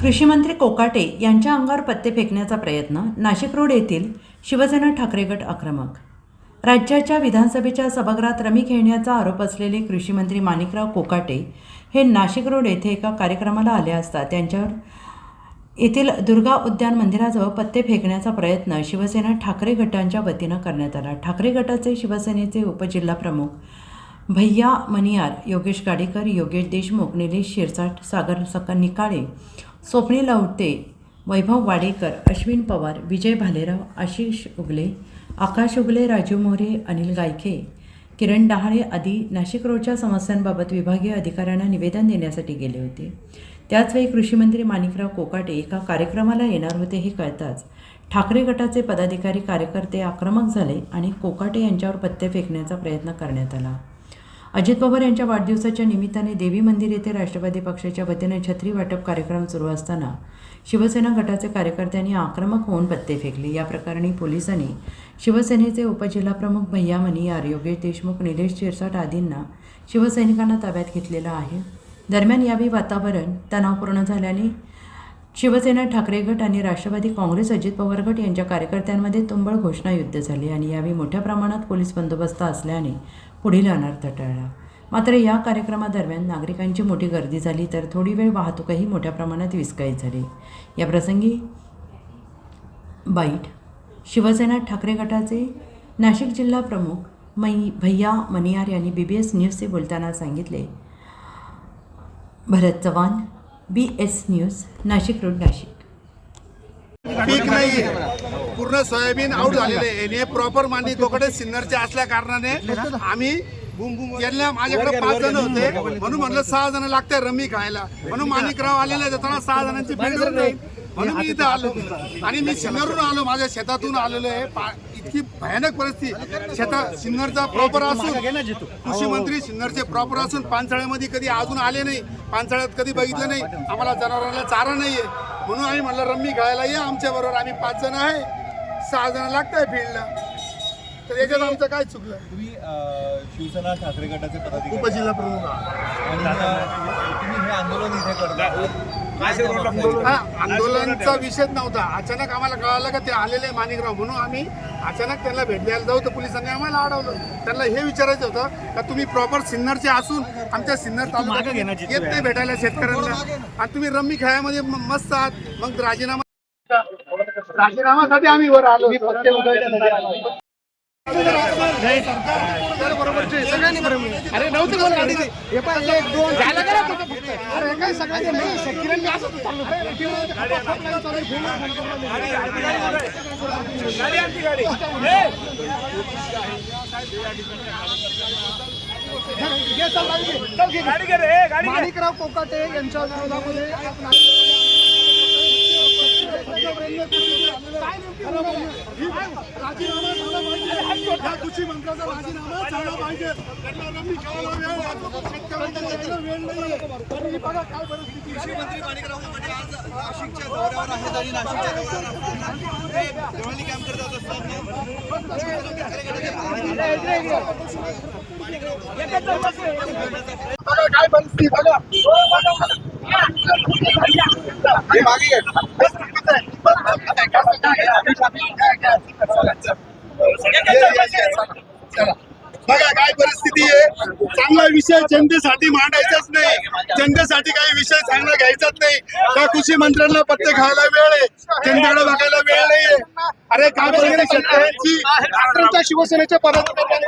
कृषीमंत्री कोकाटे यांच्या अंगावर पत्ते फेकण्याचा प्रयत्न नाशिक रोड येथील शिवसेना ठाकरे गट आक्रमक. राज्याच्या विधानसभेच्या सभागृहात रमी खेळण्याचा आरोप असलेले कृषीमंत्री माणिकराव कोकाटे हे नाशिक रोड येथे एका कार्यक्रमाला आले असता त्यांच्यावर येथील दुर्गा उद्यान मंदिराजवळ पत्ते फेकण्याचा प्रयत्न शिवसेना ठाकरे गटांच्या वतीनं करण्यात आला. ठाकरे गटाचे शिवसेनेचे उपजिल्हाप्रमुख भैया मनियार योगेश गाडेकर योगेश देशमुख निलेश शिरसाट सागर सका निकाळे स्वप्नील औटे वैभव वाडेकर अश्विन पवार विजय भालेराव आशिष उगले आकाश उगले राजू मोरे अनिल गायखे किरण डहाळे आदी नाशिक रोडच्या समस्यांबाबत विभागीय अधिकाऱ्यांना निवेदन देण्यासाठी गेले होते. त्याचवेळी कृषीमंत्री माणिकराव कोकाटे एका कार्यक्रमाला येणार होते हे कळताच ठाकरे गटाचे पदाधिकारी कार्यकर्ते आक्रमक झाले आणि कोकाटे यांच्यावर पत्ते फेकण्याचा प्रयत्न करण्यात आला. अजित पवार यांच्या वाढदिवसाच्या निमित्ताने देवी मंदिर येथे राष्ट्रवादी पक्षाच्या वतीने छत्री वाटप कार्यक्रम सुरू असताना शिवसेना गटाचे कार्यकर्त्यांनी आक्रमक होऊन पत्ते फेकले. या प्रकरणी पोलिसांनी शिवसेनेचे उपजिल्हाप्रमुख भैया मनियार योगेश देशमुख निलेश शिरसाट आदींना शिवसैनिकांना ताब्यात घेतलेलं आहे. दरम्यान यावेळी वातावरण तणावपूर्ण झाल्याने शिवसेना ठाकरे गट आणि राष्ट्रवादी काँग्रेस अजित पवार गट यांच्या कार्यकर्त्यांमध्ये तुंबळ घोषणायुद्ध झाले आणि यावेळी मोठ्या प्रमाणात पोलीस बंदोबस्त असल्याने पुढील अनर्थ टळला. मात्र या कार्यक्रमादरम्यान नागरिकांची मोठी गर्दी झाली तर थोडी वेळ वाहतूकही मोठ्या प्रमाणात विस्कळीत झाली. या प्रसंगी बाईट शिवसेना ठाकरे गटाचे नाशिक जिल्हा प्रमुख मै भैया मनियार यांनी बी बी एस न्यूजचे बोलताना सांगितले. Bharat Chavan B S news Nashik road Nashik. पीक नाही पूर्ण सोयाबीन आउट झालेले आहे. आणि प्रॉपर मांडी कोकडे सिन्नरचे असल्या कारणाने आम्ही यांना माझ्याकडे पाच जण होते. म्हणून म्हणलं सहा जण लागते रमी खायला. म्हणून माणिकराव आलेले त्यांना सहा जणांची भेट होत नाही म्हणून मी इथं आलो. आणि मी सिन्नरवरून आलो माझ्या शेतातून आलेलो आहे. इतकी भयानक परिस्थिती. शेतात सिन्नरचा प्रॉपर असून कृषी मंत्री सिन्नरचे प्रॉपर असून पानसाळ्यामध्ये कधी अजून आले नाही. पानसाळ्यात कधी बघितलं नाही. आम्हाला जनावरांना चारा नाहीये. म्हणून आम्ही म्हणलं रम्मी खेळायला ये आमच्या बरोबर आम्ही पाच जण आहे. सहा जण लागताय फील्डला तर याच्यात आमचं काय चुकलं? तुम्ही अ, शिवसेना ठाकरे गटाचे पदाधिकारी उपजिल्हा प्रमुख आहात. आणि अ, तुम्ही हे आंदोलन इथे करता. काय जबाबदारी? हा आंदोलनचा विषयच नव्हता. अचानक आम्हाला कळालं का ते आलेले माणिकराव म्हणून आम्ही अचानक त्यांना भेट द्यायला जाऊ तर पोलिसांनी आम्हाला अडवलं. त्यांना हे विचारायचं होतं का तुम्ही प्रॉपर सिन्नरचे असून आमच्या सिन्नर तालुक्यात येत नाही भेटायला शेतकऱ्यांना. आणि तुम्ही रम्मी खेळामध्ये म- मस्त आहात. मग राजीनामा राजीनामासाठी आम्ही वर आलो. सगळ्यांनी बरोबर अरे नव्हतं मला गाडी. हे पाय, एक, दोन, झालं का? अरे काय सगळ्यांनी नाही, शेतकऱ्यांनी असंच चाललं. घे, चल, गाडी घे. चल, घे. माणिकराव कोकाटे यांच्या विरोधामध्ये राजीनामा झाला पाहिजे या कृषी मंत्र्याचा राजीनामा झाला पाहिजे शेतकऱ्यांना वेळ बघा काय परिस्थिती? मंत्री माणिकराव कोकाटे आज नाशिकच्या दौऱ्यावर आहेत आणि नाशिकच्या दौऱ्यावर दिवाळी कॅम्प करत काय परिस्थिती बघा बघा काय परिस्थिती आहे? चांगला विषय जनतेसाठी मांडायचाच नाही. जनतेसाठी काही विषय चांगला घ्यायचाच नाही. त्या कृषी मंत्र्यांना पत्ते खायला वेळ आहे. जनतेकडे बघायला वेळ नाहीये. अरे काय परिस्थिती शेतकऱ्यांची शिवसेनेच्या पदाधिकाऱ्यांनी